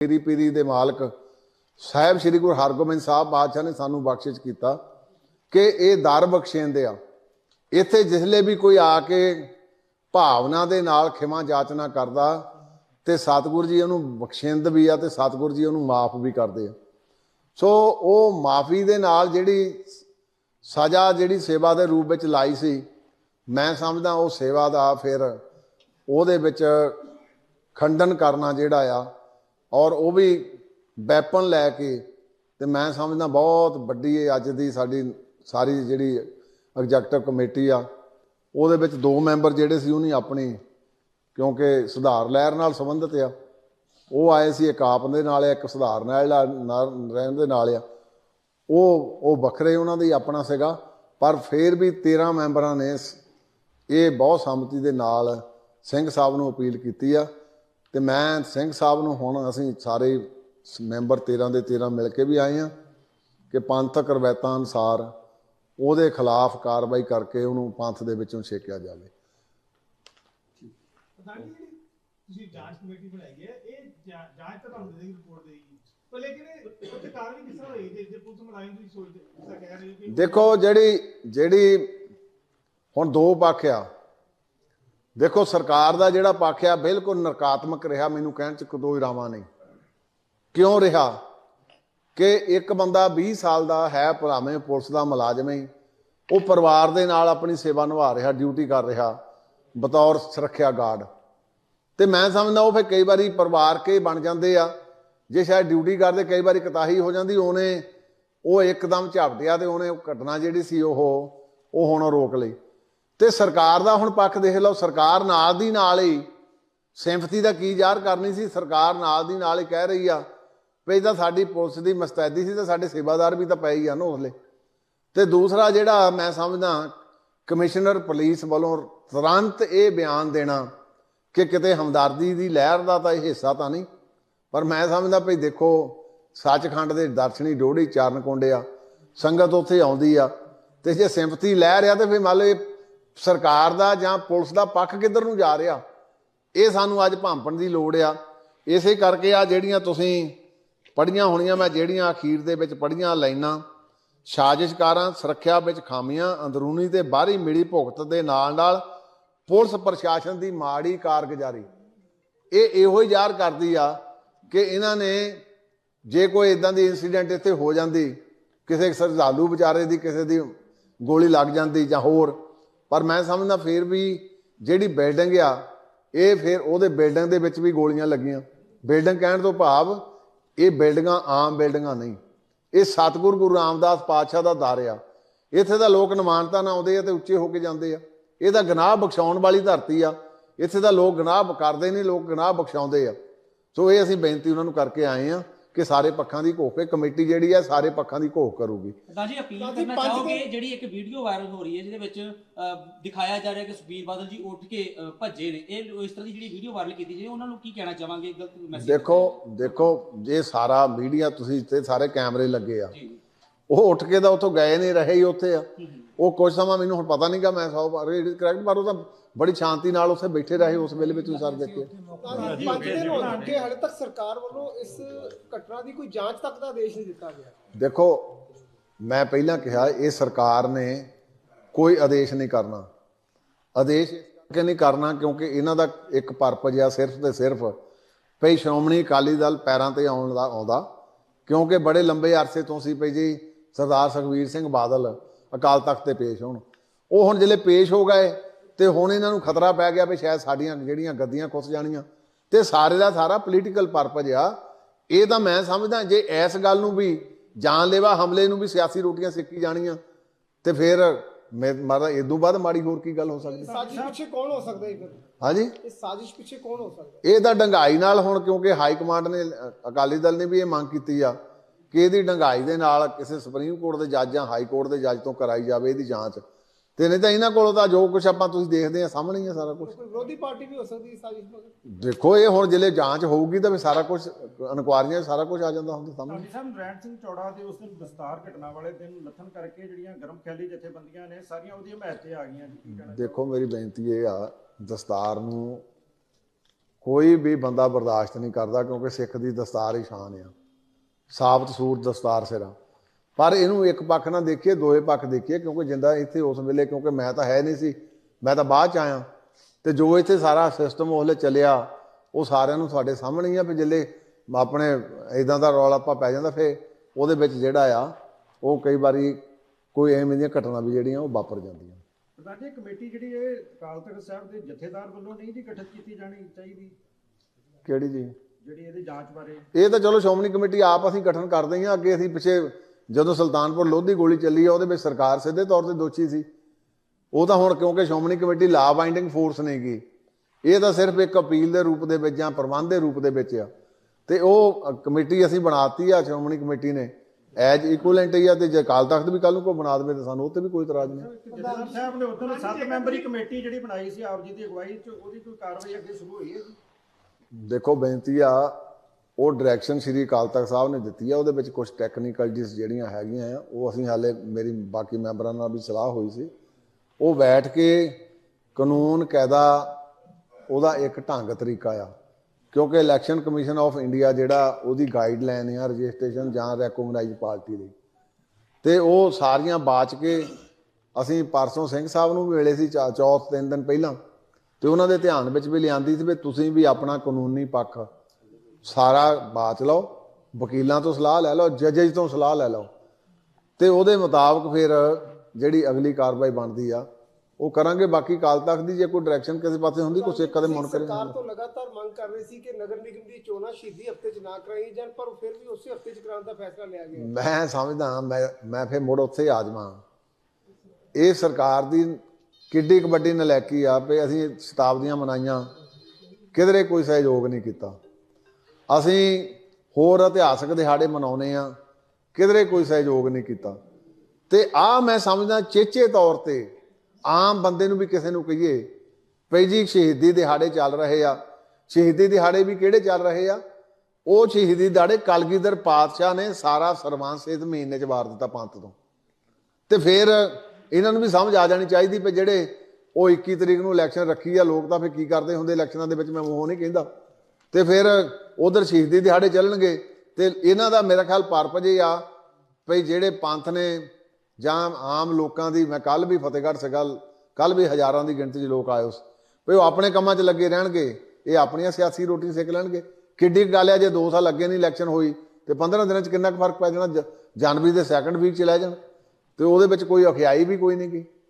ਪੀਰੀ ਪੀਰੀ ਦੇ ਮਾਲਕ ਸਾਹਿਬ ਸ੍ਰੀ ਗੁਰੂ ਹਰਗੋਬਿੰਦ ਸਾਹਿਬ ਬਾਦਸ਼ਾਹ ਨੇ ਸਾਨੂੰ ਬਖਸ਼ਿਸ਼ ਕੀਤਾ ਕਿ ਇਹ ਦਰ ਬਖਸ਼ੇਂਦੇ ਆ। ਇੱਥੇ ਜਿਸਲੇ ਵੀ ਕੋਈ ਆ ਕੇ ਭਾਵਨਾ ਦੇ ਨਾਲ ਖਿਮਾ ਜਾਚਨਾ ਕਰਦਾ ਤੇ ਸਤਿਗੁਰੂ ਜੀ ਉਹਨੂੰ ਬਖਸ਼ਿੰਦ ਵੀ ਆ ਤੇ ਸਤਿਗੁਰੂ ਜੀ ਉਹਨੂੰ ਮਾਫ ਵੀ ਕਰਦੇ ਆ। ਸੋ ਉਹ ਮਾਫੀ ਦੇ ਨਾਲ ਜਿਹੜੀ ਸਜ਼ਾ, ਜਿਹੜੀ ਸੇਵਾ ਦੇ ਰੂਪ ਵਿੱਚ ਲਾਈ ਸੀ, ਮੈਂ ਸਮਝਦਾ ਉਹ ਸੇਵਾ ਦਾ ਫਿਰ ਉਹਦੇ ਵਿੱਚ ਖੰਡਨ ਕਰਨਾ ਜਿਹੜਾ ਆ ਔਰ ਉਹ ਵੀ ਵੈਪਨ ਲੈ ਕੇ ਤੇ ਮੈਂ ਸਮਝਦਾ ਬਹੁਤ ਵੱਡੀ ਇਹ ਅੱਜ ਦੀ ਸਾਡੀ ਸਾਰੀ ਜਿਹੜੀ ਐਗਜ਼ੈਕਟਿਵ ਕਮੇਟੀ ਆ ਉਹਦੇ ਵਿੱਚ ਦੋ ਮੈਂਬਰ ਜਿਹੜੇ ਸੀ ਉਹਨੇ ਆਪਣੀ ਕਿਉਂਕਿ ਸੁਧਾਰ ਲਹਿਰ ਨਾਲ ਸੰਬੰਧਿਤ ਆ ਉਹ ਆਏ ਸੀ ਇੱਕ ਆਪ ਦੇ ਨਾਲ ਆ, ਇੱਕ ਸੁਧਾਰ ਨਾਲ ਨਾਲ ਰਹਿਣ ਦੇ ਨਾਲ ਆ। ਉਹ ਉਹ ਵੱਖਰੇ ਉਹਨਾਂ ਦਾ ਹੀ ਆਪਣਾ ਸੀਗਾ ਪਰ ਫਿਰ ਵੀ 13 ਮੈਂਬਰਾਂ ਨੇ ਸ- ਇਹ ਬਹੁਤ ਸੰਮਤੀ ਦੇ ਨਾਲ ਸਿੰਘ ਸਾਹਿਬ ਨੂੰ ਅਪੀਲ ਕੀਤੀ ਆ। ਤੇ ਮੈਂ ਸਿੰਘ ਸਾਹਿਬ ਨੂੰ ਹੁਣ ਅਸੀਂ ਸਾਰੇ ਮੈਂਬਰ 13 ਦੇ 13 ਮਿਲ ਕੇ ਵੀ ਆਏ ਆ ਕਿ ਪੰਥਕ ਰਵਾਇਤਾਂ ਅਨੁਸਾਰ ਉਹਦੇ ਖਿਲਾਫ ਕਾਰਵਾਈ ਕਰਕੇ ਉਹਨੂੰ ਪੰਥ ਦੇ ਵਿੱਚੋਂ ਛੇਕਿਆ ਜਾਵੇ। ਪ੍ਰਧਾਨ ਜੀ ਜਿਹੜੀ ਤੁਸੀਂ ਜਾਂਚ ਕਮੇਟੀ ਬਣਾਈ ਹੈ ਇਹ ਜਾਂ- ਜਾਂਚ ਤਾਂ ਤੁਹਾਨੂੰ ਦੇਗੀ ਰਿਪੋਰਟ ਦੇਗੀ ਪਰ ਲੇਕਿਨ ਇਹ ਉੱਥੇ ਕਾਰਵਾਈ ਕਿਸ ਤਰ੍ਹਾਂ ਹੋਈ ਜੇ ਜੇ ਪੁਲਿਸ ਮੁਲਾਜ਼ਮ ਤੁਸੀਂ ਸੋਚਦੇ ਜਿਸ ਤਰ੍ਹਾਂ ਕਹਿ ਰਹੇ ਹੋ ਕਿ ਦੇਖੋ ਜਿਹੜੀ ਜਿਹੜੀ ਹੁਣ ਦੋ ਪੱਖ ਆ। ਦੇਖੋ, ਸਰਕਾਰ ਦਾ ਜਿਹੜਾ ਪੱਖ ਆ ਬਿਲਕੁਲ ਨਕਾਰਾਤਮਕ ਰਿਹਾ, ਮੈਨੂੰ ਕਹਿਣ ਚ ਕੋਈ ਰਾਵਾ ਨਹੀਂ। ਕਿਉਂ ਰਿਹਾ? ਕਿ ਇੱਕ ਬੰਦਾ 20 ਸਾਲ ਦਾ ਹੈ, ਭਰਾਵੇਂ ਪੁਲਿਸ ਦਾ ਮੁਲਾਜ਼ਮ ਹੀ। ਉਹ ਪਰਿਵਾਰ ਦੇ ਨਾਲ ਆਪਣੀ ਸੇਵਾ ਨਿਭਾ ਰਿਹਾ, ਡਿਊਟੀ ਕਰ ਰਿਹਾ, ਬਤੌਰ ਸੁਰੱਖਿਆ ਗਾਰਡ। ਤੇ ਮੈਂ ਸਮਝਦਾ ਉਹ ਫਿਰ ਕਈ ਵਾਰੀ ਪਰਿਵਾਰ ਕੇ ਬਣ ਜਾਂਦੇ ਆ। ਜੇ ਸ਼ਾਇਦ ਡਿਊਟੀ ਕਰਦੇ, ਕਈ ਵਾਰੀ ਕਤਾਹੀ ਹੋ ਜਾਂਦੀ, ਉਹਨੇ ਉਹ ਇੱਕਦਮ ਝਾਪਟਿਆ ਤੇ ਉਹਨੇ ਉਹ ਘਟਨਾ ਜਿਹੜੀ ਸੀ ਉਹ ਉਹ ਹੁਣ ਰੋਕ ਲਈ। ਤੇ ਸਰਕਾਰ ਦਾ ਹੁਣ ਪੱਖ ਦੇਖ ਲਓ, ਸਰਕਾਰ ਨਾਲ ਦੀ ਨਾਲ ਹੀ ਸਿੰਪਥੀ ਦਾ ਕੀ ਜ਼ਾਹਰ ਕਰਨੀ ਸੀ? ਸਰਕਾਰ ਨਾਲ ਦੀ ਨਾਲ ਹੀ ਕਹਿ ਰਹੀ ਆ ਵੀ ਤਾਂ ਸਾਡੀ ਪੁਲਿਸ ਦੀ ਮਸਤੈਦੀ ਸੀ ਤਾਂ ਸਾਡੇ ਸੇਵਾਦਾਰ ਵੀ ਤਾਂ ਪਏ ਹੀ ਆ ਨਾ ਉਸਲੇ। ਤੇ ਦੂਸਰਾ ਜਿਹੜਾ ਮੈਂ ਸਮਝਦਾ, ਕਮਿਸ਼ਨਰ ਪੁਲਿਸ ਵੱਲੋਂ ਤੁਰੰਤ ਇਹ ਬਿਆਨ ਦੇਣਾ ਕਿ ਕਿਤੇ ਹਮਦਰਦੀ ਦੀ ਲਹਿਰ ਦਾ ਤਾਂ ਇਹ ਹਿੱਸਾ ਤਾਂ ਨਹੀਂ, ਪਰ ਮੈਂ ਸਮਝਦਾ ਭਈ ਦੇਖੋ, ਸੱਚਖੰਡ ਦੇ ਦਰਸ਼ਨੀ ਡੋੜੀ ਚਾਰਨ ਆ, ਸੰਗਤ ਉੱਥੇ ਆਉਂਦੀ ਆ ਤੇ ਜੇ ਸਿੰਪਥੀ ਲਹਿਰ ਆ ਤੇ ਫਿਰ ਮੰਨ ਲਓ ਇਹ ਸਰਕਾਰ ਦਾ ਜਾਂ ਪੁਲਿਸ ਦਾ ਪੱਖ ਕਿੱਧਰ ਨੂੰ ਜਾ ਰਿਹਾ? ਇਹ ਸਾਨੂੰ ਅੱਜ ਭਾਂਪਣ ਦੀ ਲੋੜ ਆ। ਇਸੇ ਕਰਕੇ ਆ ਜਿਹੜੀਆਂ ਤੁਸੀਂ ਪੜੀਆਂ ਹੋਣੀਆਂ, ਮੈਂ ਜਿਹੜੀਆਂ ਅਖੀਰ ਦੇ ਵਿੱਚ ਪੜੀਆਂ ਲਾਈਨਾਂ, ਸਾਜ਼ਿਸ਼ਕਾਰਾਂ, ਸੁਰੱਖਿਆ ਵਿੱਚ ਖਾਮੀਆਂ, ਅੰਦਰੂਨੀ ਤੇ ਬਾਹਰੀ ਮਿਲੀ ਭੁਗਤ ਦੇ ਨਾਲ ਨਾਲ ਪੁਲਿਸ ਪ੍ਰਸ਼ਾਸਨ ਦੀ ਮਾੜੀ ਕਾਰਗੁਜ਼ਾਰੀ। ਇਹ ਇਹੋ ਹੀ ਜ਼ਾਹਰ ਕਰਦੀ ਆ ਕਿ ਇਹਨਾਂ ਨੇ ਜੇ ਕੋਈ ਇਦਾਂ ਦੀ ਇਨਸੀਡੈਂਟ ਇੱਥੇ ਹੋ ਜਾਂਦੀ, ਕਿਸੇ ਸਰਦਾਲੂ ਵਿਚਾਰੇ ਦੀ, ਕਿਸੇ ਦੀ ਗੋਲੀ ਲੱਗ ਜਾਂਦੀ ਜਾਂ ਹੋਰ ਪਰ ਮੈਂ ਸਮਝਦਾ ਫੇਰ ਵੀ ਜਿਹੜੀ ਬਿਲਡਿੰਗ ਆ, ਇਹ ਫਿਰ ਉਹਦੇ ਬਿਲਡਿੰਗ ਦੇ ਵਿੱਚ ਵੀ ਗੋਲੀਆਂ ਲੱਗੀਆਂ। ਬਿਲਡਿੰਗ ਕਹਿਣ ਤੋਂ ਭਾਵ ਇਹ ਬਿਲਡਿੰਗਾਂ ਆਮ ਬਿਲਡਿੰਗਾਂ ਨਹੀਂ। ਇਹ ਸਤਿਗੁਰੂ ਗੁਰੂ ਰਾਮਦਾਸ ਪਾਤਸ਼ਾਹ ਦਾ ਦਰ ਆ। ਇੱਥੇ ਦਾ ਲੋਕ ਨਿਮਾਨਤਾ ਨਾਲ ਆਉਂਦੇ ਆ ਤੇ ਉੱਚੇ ਹੋ ਕੇ ਜਾਂਦੇ ਆ। ਇਹ ਤਾਂ ਗੁਨਾਹ ਬਖਸ਼ਾਉਣ ਵਾਲੀ ਧਰਤੀ ਆ। ਇੱਥੇ ਦਾ ਲੋਕ ਗੁਨਾਹ ਕਰਦੇ ਨਹੀਂ ਲੋਕ ਗੁਨਾਹ ਬਖਸ਼ਾਉਂਦੇ ਆ। ਸੋ ਇਹ ਅਸੀਂ ਬੇਨਤੀ ਉਹਨਾਂ ਨੂੰ ਕਰਕੇ ਆਏ ਆ ਕਿ ਸਾਰੇ ਪੱਖਾਂ ਦੀ ਘੋਖ ਇਹ ਕਮੇਟੀ ਜਿਹੜੀ ਆ ਸਾਰੇ ਪੱਖਾਂ ਦੀ ਘੋਖ ਕਰੂਗੀ। ਤਾਂ ਜੀ ਅਪੀਲ ਕਰਨਾ ਚਾਹੋਗੇ ਜਿਹੜੀ ਇੱਕ ਵੀਡੀਓ ਵਾਇਰਲ ਹੋ ਰਹੀ ਹੈ ਜਿਹਦੇ ਵਿੱਚ ਦਿਖਾਇਆ ਜਾ ਰਿਹਾ ਕਿ ਸੁਖਬੀਰ ਬਾਦਲ ਜੀ ਉੱਠ ਕੇ ਭੱਜੇ ਨੇ। ਇਹ ਇਸ ਤਰ੍ਹਾਂ ਦੀ ਜਿਹੜੀ ਵੀਡੀਓ ਵਾਇਰਲ ਕੀਤੀ ਜੀ ਉਹਨਾਂ ਨੂੰ ਕੀ ਕਹਿਣਾ ਚਾਹਾਂਗੇ? ਗਲਤ ਮੈਸੇਜ ਦੇਖੋ ਦੇਖੋ ਜੇ ਸਾਰਾ ਮੀਡੀਆ ਤੁਸੀਂ ਤੇ ਸਾਰੇ ਕੈਮਰੇ ਲੱਗੇ ਆ। ਉਹ ਉੱਠ ਕੇ ਤਾਂ ਉੱਥੋਂ ਗਏ ਨਹੀਂ ਰਹੇ ਹੀ ਉੱਥੇ ਆ। ਉਹ ਕੁਝ ਸਮਾਂ ਮੈਨੂੰ ਹੁਣ ਪਤਾ ਨਹੀਂਗਾ ਮੈਂ ਸੌ ਵਾਰ ਕਰੈਕਟ ਪਰ ਉਹ ਤਾਂ ਬੜੀ ਸ਼ਾਂਤੀ ਨਾਲ ਉੱਥੇ ਬੈਠੇ ਰਹੇ ਉਸ ਵੇਲੇ ਵਿੱਚ ਤੁਸੀਂ ਸਾਰੇ ਦੇਖੇ ਪੰਜ ਦਿਨ ਹੋ ਚੁੱਕੇ ਹਾਲੇ ਤੱਕ ਸਰਕਾਰ ਵੱਲੋਂ ਇਸ ਘਟਨਾ ਦੀ ਕੋਈ ਜਾਂਚ ਤੱਕ ਦਾ ਆਦੇਸ਼ ਨਹੀਂ ਦਿੱਤਾ ਗਿਆ। ਦੇਖੋ ਮੈਂ ਪਹਿਲਾਂ ਕਿਹਾ ਇਹ ਸਰਕਾਰ ਨੇ ਕੋਈ ਆਦੇਸ਼ ਨਹੀਂ ਕਰਨਾ। ਆਦੇਸ਼ ਕਰਕੇ ਨਹੀਂ ਕਰਨਾ ਕਿਉਂਕਿ ਇਹਨਾਂ ਦਾ ਇੱਕ ਪਰਪਸ ਆ ਸਿਰਫ ਤੇ ਸਿਰਫ ਭਈ ਸ਼੍ਰੋਮਣੀ ਅਕਾਲੀ ਦਲ ਪੈਰਾਂ ਤੇ ਆਉਣ ਦਾ ਆਉਂਦਾ। ਕਿਉਂਕਿ ਬੜੇ ਲੰਬੇ ਅਰਸੇ ਤੋਂ ਸੀ ਭਈ ਜੀ ਸਰਦਾਰ ਸੁਖਵੀਰ ਸਿੰਘ ਬਾਦਲ ਅਕਾਲ ਤਖਤ ਤੇ ਪੇਸ਼ ਹੋਣ। ਉਹ ਹੁਣ ਜਿਹੜੇ ਪੇਸ਼ ਹੋ ਗਏ ਤੇ ਹੁਣ ਇਹਨਾਂ ਨੂੰ ਖਤਰਾ ਪੈ ਗਿਆ ਵੀ ਸ਼ਾਇਦ ਸਾਡੀਆਂ ਜਿਹੜੀਆਂ ਗੱਦੀਆਂ ਖੁੱਸ ਜਾਣੀਆਂ। ਤੇ ਸਾਰੇ ਦਾ ਸਾਰਾ ਪੋਲੀਟੀਕਲ ਪਰਪਸ ਆ। ਇਹ ਤਾਂ ਮੈਂ ਸਮਝਦਾ ਜੇ ਇਸ ਗੱਲ ਨੂੰ ਵੀ ਜਾਨਲੇਵਾ ਹਮਲੇ ਨੂੰ ਵੀ ਸਿਆਸੀ ਰੋਟੀਆਂ ਸਿੱਕੀ ਜਾਣੀਆਂ ਤੇ ਫਿਰ ਮੈਂ ਮਾਰਾ ਇਦੋਂ ਬਾਅਦ ਮਾੜੀ ਹੋਰ ਕੀ ਗੱਲ ਹੋ ਸਕਦੀ? ਸਾਜ਼ਿਸ਼ ਪਿੱਛੇ ਕੌਣ ਹੋ ਸਕਦਾ ਹੈ ਫਿਰ ਹਾਂਜੀ? ਇਸ ਸਾਜ਼ਿਸ਼ ਪਿੱਛੇ ਕੌਣ ਹੋ ਸਕਦਾ? ਹੈ? ਇਹ ਤਾਂ ਡੰਗਾਈ ਨਾਲ ਹੁਣ ਕਿਉਂਕਿ ਹਾਈ ਕਮਾਂਡ ਨੇ ਅਕਾਲੀ ਦਲ ਨੇ ਵੀ ਇਹ ਮੰਗ ਕੀਤੀ ਆ ਕਿ ਇਹਦੀ ਡੰਗਾਈ ਦੇ ਨਾਲ ਕਿਸੇ ਸੁਪਰੀਮ ਕੋਰਟ ਦੇ ਜੱਜ ਜਾਂ ਹਾਈ ਕੋਰਟ ਦੇ ਜੱਜ ਤੋਂ ਕਰਾਈ ਜਾਵੇ ਇਹਦੀ ਜਾਂਚ। ਤੇ ਨਹੀਂ ਤਾਂ ਇਹਨਾਂ ਕੋਲੋਂ ਤਾਂ ਜੋ ਕੁਝ ਆਪਾਂ ਤੁਸੀਂ ਦੇਖਦੇ ਆ ਸਾਹਮਣੇ ਹੀ ਆ ਸਾਰਾ ਕੁਝ ਕੋਈ ਵਿਰੋਧੀ ਪਾਰਟੀ ਵੀ ਹੋ ਸਕਦੀ ਹੈ ਸਾਜ਼ਿਸ਼ ਮਗਰ ਦੇਖੋ ਇਹ ਹੁਣ ਜਿਲੇ ਜਾਂਚ ਹੋਊਗੀ ਤਾਂ ਫਿਰ ਸਾਰਾ ਕੁਝ ਇਨਕੁਆਰੀਆਂ 'ਚ ਸਾਰਾ ਕੁਝ ਆ ਜਾਂਦਾ ਹੁੰਦਾ ਸਾਹਮਣੇ। ਸਾਹਿਬ ਨਰੈਣ ਸਿੰਘ ਚੌੜਾ ਦੇ ਉਸ ਦਿਨ ਦਸਤਾਰ ਘਟਨਾ ਵਾਲੇ ਦਿਨ ਲੱਥਣ ਕਰਕੇ ਜਿਹੜੀਆਂ ਗਰਮ ਖਿਆਲੀ ਜਥੇਬੰਦੀਆਂ ਨੇ ਸਾਰੀਆਂ ਉਹਦੀ ਹਮਾਇਤ ਤੇ ਆ ਗਈਆਂ ਜੀ ਕੀ ਕਹਿਣਾ ਦੇਖੋ ਮੇਰੀ ਬੇਨਤੀ ਇਹ ਆ ਦਸਤਾਰ ਨੂੰ ਕੋਈ ਵੀ ਬੰਦਾ ਬਰਦਾਸ਼ਤ ਨਹੀਂ ਕਰਦਾ ਕਿਉਂਕਿ ਸਿੱਖ ਦੀ ਦਸਤਾਰ ਹੀ ਸ਼ਾਨ ਆ। ਸਾਬਤ ਸੂਰ ਦਸਤਾਰ ਸਿਰਾ। ਪਰ ਇਹਨੂੰ ਇੱਕ ਪੱਖ ਨਾਲ ਦੇਖੀਏ ਦੋਏ ਪੱਖ ਦੇਖੀਏ ਕਿਉਂਕਿ ਜਿੰਦਾ ਇੱਥੇ ਉਸ ਵੇਲੇ ਕਿਉਂਕਿ ਮੈਂ ਤਾਂ ਹੈ ਨਹੀਂ ਸੀ ਮੈਂ ਤਾਂ ਬਾਅਦ ਚ ਆਇਆ। ਤੇ ਜੋ ਇੱਥੇ ਸਾਰਾ ਸਿਸਟਮ ਉਹਲੇ ਚੱਲਿਆ ਉਹ ਸਾਰਿਆਂ ਨੂੰ ਤੁਹਾਡੇ ਸਾਹਮਣੇ ਹੀ ਆ ਵੀ ਜਿੱਲੇ ਆਪਣੇ ਇਦਾਂ ਦਾ ਰੌਲਾ ਆਪਾਂ ਪੈ ਜਾਂਦਾ ਫੇ ਉਹਦੇ ਵਿੱਚ ਜਿਹੜਾ ਆ ਉਹ ਕਈ ਵਾਰੀ ਕੋਈ ਐਵੇਂ ਦੀਆਂ ਘਟਨਾ ਵੀ ਜਿਹੜੀਆਂ ਉਹ ਵਾਪਰ ਜਾਂਦੀਆਂ। ਇਹ ਕਮੇਟੀ ਜਿਹੜੀ ਇਹ ਅਕਾਲ ਤਖਤ ਸਾਹਿਬ ਦੇ ਜਥੇਦਾਰ ਵੱਲੋਂ ਨਹੀਂ ਜੀ ਗਠਿਤ ਕੀਤੀ ਜਾਣੀ ਚਾਹੀਦੀ? ਕਿਹੜੀ ਜੀ? ਜਿਹੜੀ ਇਹਦੀ ਜਾਂਚ ਬਾਰੇ। ਇਹ ਤਾਂ ਚਲੋ ਸ਼੍ਰੋਮਣੀ ਕਮੇਟੀ ਆਪ ਅਸੀਂ ਗਠਨ ਕਰਦੇ ਹਾਂ ਅੱਗੇ ਅਸੀਂ ਪਿੱਛੇ ਜਦੋਂ ਸੁਲਤਾਨਪੁਰ ਲੋਧੀ ਗੋਲੀ ਚੱਲੀ ਆ ਉਹਦੇ ਵਿੱਚ ਸਰਕਾਰ ਸਿੱਧੇ ਤੌਰ ਤੇ ਦੋਸ਼ੀ ਸੀ। ਉਹ ਤਾਂ ਹੁਣ ਕਿਉਂਕਿ ਸ਼੍ਰੋਮਣੀ ਕਮੇਟੀ ਲਾ ਬਾਈਂਡਿੰਗ ਫੋਰਸ ਨਹੀਂਗੀ ਇਹ ਤਾਂ ਸਿਰਫ ਇੱਕ ਅਪੀਲ ਦੇ ਰੂਪ ਦੇ ਵਿੱਚ ਜਾਂ ਪ੍ਰਬੰਧ ਦੇ ਰੂਪ ਦੇ ਵਿੱਚ ਆ। ਤੇ ਉਹ ਕਮੇਟੀ ਅਸੀਂ ਬਣਾਤੀ ਆ ਸ਼੍ਰੋਮਣੀ ਕਮੇਟੀ ਨੇ। ਐਜ ਇਕੁਇਲੈਂਟ ਹੀ ਆ ਤੇ ਜੇ ਅਕਾਲ ਤਖਤ ਵੀ ਕੱਲ ਨੂੰ ਕੋਈ ਬਣਾ ਦੇਵੇ ਤਾਂ ਸਾਨੂੰ ਉਹ ਤੇ ਵੀ ਕੋਈ ਇਤਰਾਜ਼ ਨਹੀਂ। ਜਥੇਦਾਰ ਸਾਹਿਬ ਨੇ ਉਦੋਂ ਸੱਤ ਮੈਂਬਰੀ ਕਮੇਟੀ ਜਿਹੜੀ ਬਣਾਈ ਸੀ ਆਪ ਜੀ ਦੀ ਅਗਵਾਈ ਚ ਉਹਦੀ ਕੋਈ ਕਾਰਵਾਈ ਅੱਗੇ ਸ਼ੁਰੂ ਹੋਈ ਹੈ ਜੀ? ਦੇਖੋ ਬੇਨਤੀ ਆ ਉਹ ਡਾਇਰੈਕਸ਼ਨ ਸ਼੍ਰੀ ਅਕਾਲ ਤਖਤ ਸਾਹਿਬ ਨੇ ਦਿੱਤੀ ਆ, ਉਹਦੇ ਵਿੱਚ ਕੁਝ ਟੈਕਨੀਕਲਜੀਸ ਜਿਹੜੀਆਂ ਹੈਗੀਆਂ ਆ, ਉਹ ਅਸੀਂ ਹਾਲੇ ਮੇਰੀ ਬਾਕੀ ਮੈਂਬਰਾਂ ਨਾਲ ਵੀ ਸਲਾਹ ਹੋਈ ਸੀ। ਉਹ ਬੈਠ ਕੇ ਕਾਨੂੰਨ, ਕਾਇਦਾ, ਉਹਦਾ ਇੱਕ ਢੰਗ ਤਰੀਕਾ ਆ। ਕਿਉਂਕਿ ਇਲੈਕਸ਼ਨ ਕਮਿਸ਼ਨ ਆਫ ਇੰਡੀਆ ਜਿਹੜਾ, ਉਹਦੀ ਗਾਈਡਲਾਈਨ ਆ ਰਜਿਸਟ੍ਰੇਸ਼ਨ ਜਾਂ ਰੈਕੋਗਨਾਈਜ਼ ਪਾਰਟੀ ਦੀ। ਤੇ ਉਹ ਸਾਰੀਆਂ ਬਾਚ ਕੇ ਅਸੀਂ ਪਰਸੋਂ ਸਿੰਘ ਸਾਹਿਬ ਨੂੰ ਵੀ ਮਿਲੇ ਸੀ ਚਾ- ਚੌਥ ਤਿੰਨ ਦਿਨ ਪਹਿਲਾਂ। ਤੇ ਉਹਨਾਂ ਦੇ ਧਿਆਨ ਵਿੱਚ ਵੀ ਲਿਆਂਦੀ ਸੀ ਵੀ ਤੁਸੀਂ ਵੀ ਆਪਣਾ ਕਾਨੂੰਨੀ ਪੱਖ ਸਾਰਾ ਬਾਚ ਲਓ ਵਕੀਲਾਂ ਤੋਂ ਸਲਾਹ ਲੈ ਲਓ ਜੱਜਜ ਤੋਂ ਸਲਾਹ ਲੈ ਲਓ। ਤੇ ਉਹਦੇ ਮੁਤਾਬਕ ਫਿਰ ਜਿਹੜੀ ਅਗਲੀ ਕਾਰਵਾਈ ਬਣਦੀ ਆ ਉਹ ਕਰਾਂਗੇ। ਬਾਕੀ ਕਾਲ ਤੱਕ ਦੀ ਜੇ ਕੋਈ ਡਾਇਰੈਕਸ਼ਨ ਕਿਸੇ ਪਾਸੇ ਹੁੰਦੀ ਕੋਈ ਸਿੱਖ ਕਦੇ ਮੁਣ ਕਰੇ ਸਰਕਾਰ ਤੋਂ ਲਗਾਤਾਰ ਮੰਗ ਕਰ ਰਹੀ ਸੀ ਕਿ ਨਗਰ ਨਿਗਮ ਦੀ ਚੋਣਾਂ ਸ਼ਹੀਦੀ ਹਫ਼ਤੇ 'ਚ ਨਾ ਕਰਾਈ ਜਾਣ ਪਰ ਫਿਰ ਵੀ ਉਸੇ ਹਫ਼ਤੇ 'ਚ ਕਰਾਉਣ ਦਾ ਫੈਸਲਾ ਲਿਆ ਗਿਆ। ਮੈਂ ਸਮਝਦਾ ਮੈਂ ਮੈਂ ਫਿਰ ਮੁੜ ਉੱਥੇ ਆ ਜਾਵਾਂ ਇਹ ਸਰਕਾਰ ਦੀ ਕਿੱਡੀ ਕੁ ਵੱਡੀ ਨਲਾਇਕੀ ਆ ਵੀ ਅਸੀਂ ਸ਼ਤਾਬਦੀਆਂ ਮਨਾਈਆਂ ਕਿਧਰੇ ਕੋਈ ਸਹਿਯੋਗ ਨਹੀਂ ਕੀਤਾ। ਅਸੀਂ ਹੋਰ ਇਤਿਹਾਸਕ ਦਿਹਾੜੇ ਮਨਾਉਨੇ ਆ ਕਿਧਰੇ ਕੋਈ ਸਹਿਯੋਗ ਨਹੀਂ ਕੀਤਾ। ਤੇ ਆ ਮੈਂ ਸਮਝਦਾ ਚੇਚੇ ਤੌਰ ਤੇ ਆਮ ਬੰਦੇ ਨੂੰ ਵੀ ਕਿਸੇ ਨੂੰ ਕਹੀਏ, ਭਈ ਜੀ, ਸ਼ਹੀਦੀ ਦਿਹਾੜੇ ਚੱਲ ਰਹੇ ਆ। ਸ਼ਹੀਦੀ ਦਿਹਾੜੇ ਵੀ ਕਿਹੜੇ ਚੱਲ ਰਹੇ ਆ? ਉਹ ਸ਼ਹੀਦੀ ਦਿਹਾੜੇ ਕਲਗੀਧਰ ਪਾਤਸ਼ਾਹ ਨੇ ਸਾਰਾ ਸਰਵਾਨ ਸੇਤ ਮਹੀਨੇ ਚ ਵਾਰ ਦਿੱਤਾ ਪੰਥ ਤੋਂ। ਤੇ ਫਿਰ ਇਹਨਾਂ ਨੂੰ ਵੀ ਸਮਝ ਆ ਜਾਣੀ ਚਾਹੀਦੀ ਵੀ ਜਿਹੜੇ ਉਹ 21 ਤਰੀਕ ਨੂੰ ਇਲੈਕਸ਼ਨ ਰੱਖੀ ਆ, ਲੋਕ ਤਾਂ ਫਿਰ ਕੀ ਕਰਦੇ ਹੁੰਦੇ ਇਲੈਕਸ਼ਨਾਂ ਦੇ ਵਿੱਚ? ਮੈਂ ਉਹ ਨਹੀਂ ਕਹਿੰਦਾ। ਤੇ ਫਿਰ ਉਧਰ ਸ਼ਹੀਦੀ ਦਿਹਾੜੇ ਚੱਲਣਗੇ ਤੇ ਇਹਨਾਂ ਦਾ ਮੇਰਾ ਖਿਆਲ ਪਰਪਜ ਇਹ ਆ ਭਈ ਜਿਹੜੇ ਪੰਥ ਨੇ ਜਾਂ ਆਮ ਲੋਕਾਂ ਦੀ, ਮੈਂ ਕੱਲ ਵੀ ਫਤਿਹਗੜ੍ਹ ਸੀਗਾ ਕੱਲ ਵੀ ਹਜ਼ਾਰਾਂ ਦੀ ਗਿਣਤੀ 'ਚ ਲੋਕ ਆਏ ਉਸ, ਭਈ ਉਹ ਆਪਣੇ ਕੰਮਾਂ 'ਚ ਲੱਗੇ ਰਹਿਣਗੇ, ਇਹ ਆਪਣੀਆਂ ਸਿਆਸੀ ਰੋਟੀ ਸੇਕ ਲੈਣਗੇ। ਕਿੱਡੀ ਕੁ ਗੱਲ ਹੈ ਜੇ 2 ਸਾਲ ਅੱਗੇ ਨਹੀਂ ਇਲੈਕਸ਼ਨ ਹੋਈ, ਤੇ 15 ਦਿਨਾਂ 'ਚ ਕਿੰਨਾ ਕੁ ਫ਼ਰਕ ਪੈ ਜਾਣਾ, ਜ- ਜਨਵਰੀ ਦੇ ਸੈਕੰਡ ਵੀਕ 'ਚ ਲੈ ਜਾਣ, ਤੇ ਉਹਦੇ ਵਿੱਚ ਕੋਈ ਅਖਿਆਈ ਵੀ ਕੋਈ ਨਹੀਂ ਗਈ